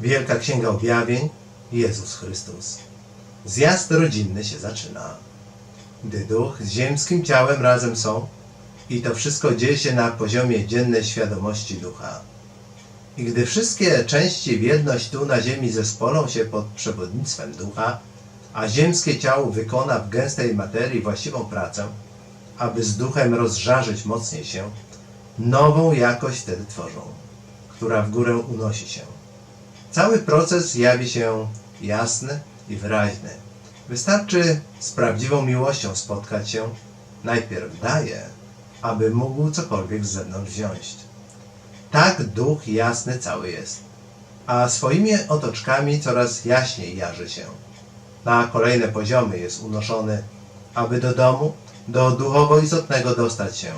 Wielka Księga Objawień, Jezus Chrystus. Zjazd rodzinny się zaczyna. Gdy duch z ziemskim ciałem razem są i to wszystko dzieje się na poziomie dziennej świadomości ducha. I gdy wszystkie części w jedność tu na ziemi zespolą się pod przewodnictwem ducha, a ziemskie ciało wykona w gęstej materii właściwą pracę, aby z duchem rozżarzyć mocniej się, nową jakość wtedy tworzą, która w górę unosi się. Cały proces jawi się jasny i wyraźny. Wystarczy z prawdziwą miłością spotkać się, najpierw daje, aby mógł cokolwiek z zewnątrz wziąć. Tak duch jasny cały jest, a swoimi otoczkami coraz jaśniej jarzy się. Na kolejne poziomy jest unoszony, aby do domu, do duchowo istotnego dostać się,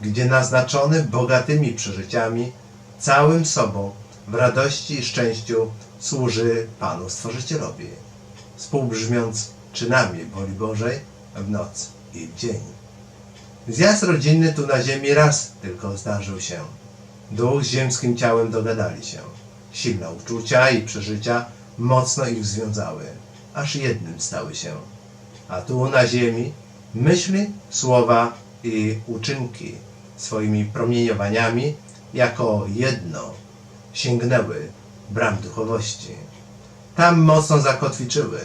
gdzie naznaczony bogatymi przeżyciami, całym sobą, w radości i szczęściu służy Panu Stworzycielowi, współbrzmiąc czynami woli Bożej w noc i w dzień. Zjazd rodzinny tu na ziemi raz tylko zdarzył się. Duch z ziemskim ciałem dogadali się. Silne uczucia i przeżycia mocno ich związały, aż jednym stały się. A tu na ziemi myśli, słowa i uczynki swoimi promieniowaniami jako jedno sięgnęły bram duchowości. Tam mocno zakotwiczyły,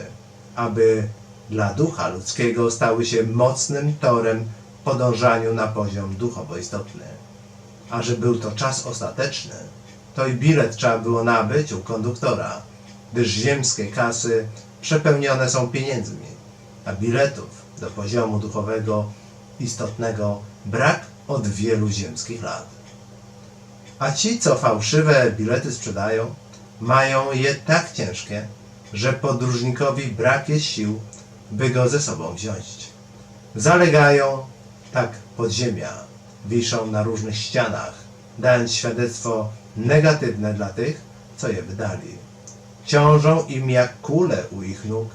aby dla ducha ludzkiego stały się mocnym torem podążaniu na poziom duchowo istotny. A że był to czas ostateczny, to i bilet trzeba było nabyć u konduktora, gdyż ziemskie kasy przepełnione są pieniędzmi, a biletów do poziomu duchowego istotnego brak od wielu ziemskich lat. A ci, co fałszywe bilety sprzedają, mają je tak ciężkie, że podróżnikowi brak jest sił, by go ze sobą wziąć. Zalegają tak podziemia, wiszą na różnych ścianach, dając świadectwo negatywne dla tych, co je wydali. Ciążą im jak kule u ich nóg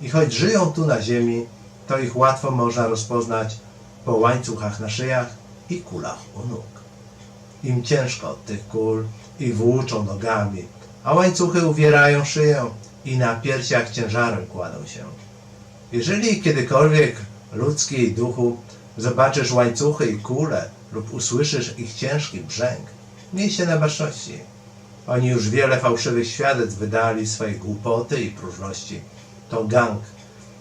i choć żyją tu na ziemi, to ich łatwo można rozpoznać po łańcuchach na szyjach i kulach u nóg. Im ciężko od tych kul i włóczą nogami, a łańcuchy uwierają szyję i na piersiach ciężarem kładą się. Jeżeli kiedykolwiek ludzkiej duchu zobaczysz łańcuchy i kule lub usłyszysz ich ciężki brzęk, miej się na baczności. Oni już wiele fałszywych świadectw wydali swojej głupoty i próżności. To gang,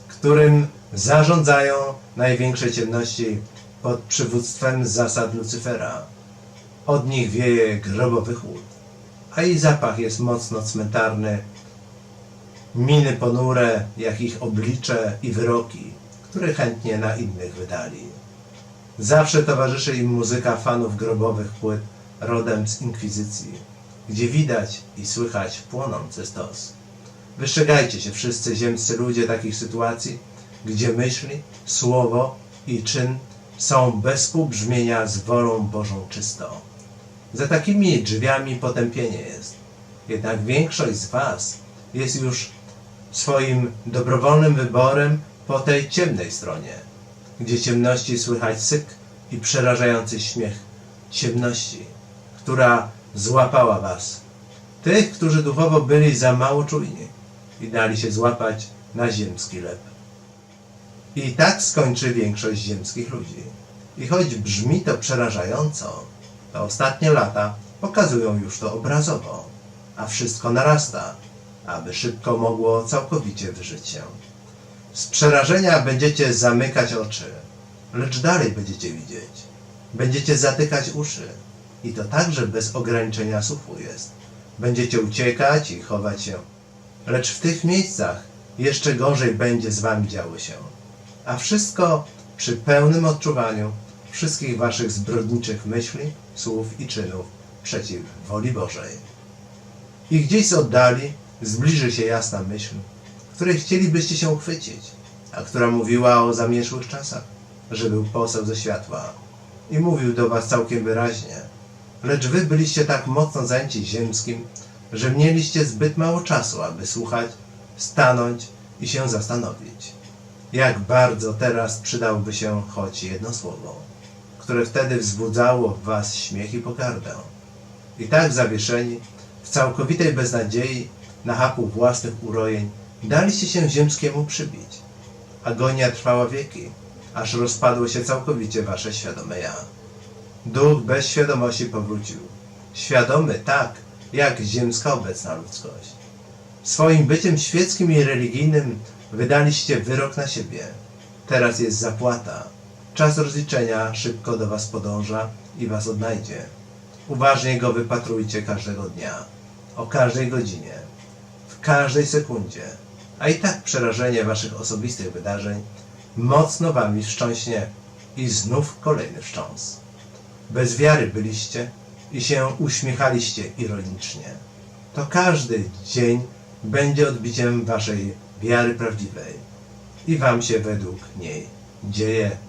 którym zarządzają największe ciemności pod przywództwem zasad Lucyfera. Od nich wieje grobowy chłód, a jej zapach jest mocno cmentarny. Miny ponure, jak ich oblicze i wyroki, które chętnie na innych wydali. Zawsze towarzyszy im muzyka fanów grobowych płyt rodem z inkwizycji, gdzie widać i słychać płonący stos. Wystrzegajcie się wszyscy ziemscy ludzie takich sytuacji, gdzie myśli, słowo i czyn są bez współbrzmienia z wolą Bożą czysto. Za takimi drzwiami potępienie jest. Jednak większość z Was jest już swoim dobrowolnym wyborem po tej ciemnej stronie, gdzie ciemności słychać syk i przerażający śmiech ciemności, która złapała Was. Tych, którzy duchowo byli za mało czujni i dali się złapać na ziemski lep. I tak skończy większość ziemskich ludzi. I choć brzmi to przerażająco, to ostatnie lata pokazują już to obrazowo, a wszystko narasta, aby szybko mogło całkowicie wyżyć się. Z przerażenia będziecie zamykać oczy, lecz dalej będziecie widzieć. Będziecie zatykać uszy i to także bez ograniczenia słuchu jest. Będziecie uciekać i chować się, lecz w tych miejscach jeszcze gorzej będzie z wami działo się. A wszystko przy pełnym odczuwaniu wszystkich waszych zbrodniczych myśli, słów i czynów przeciw woli Bożej. I gdzieś z oddali zbliży się jasna myśl, której chcielibyście się uchwycić, a która mówiła o zamierzchłych czasach, że był poseł ze światła i mówił do was całkiem wyraźnie. Lecz wy byliście tak mocno zajęci ziemskim, że mieliście zbyt mało czasu, aby słuchać, stanąć i się zastanowić. Jak bardzo teraz przydałoby się choć jedno słowo, które wtedy wzbudzało w was śmiech i pogardę. I tak zawieszeni, w całkowitej beznadziei, na haku własnych urojeń, daliście się ziemskiemu przybić. Agonia trwała wieki, aż rozpadło się całkowicie wasze świadome ja. Duch bez świadomości powrócił. Świadomy tak, jak ziemska obecna ludzkość. Swoim byciem świeckim i religijnym wydaliście wyrok na siebie. Teraz jest zapłata. Czas rozliczenia szybko do was podąża i was odnajdzie. Uważnie go wypatrujcie każdego dnia, o każdej godzinie, w każdej sekundzie. A i tak przerażenie waszych osobistych wydarzeń mocno wami wstrząśnie i znów kolejny wstrząs. Bez wiary byliście i się uśmiechaliście ironicznie. To każdy dzień będzie odbiciem waszej wiary prawdziwej i wam się według niej dzieje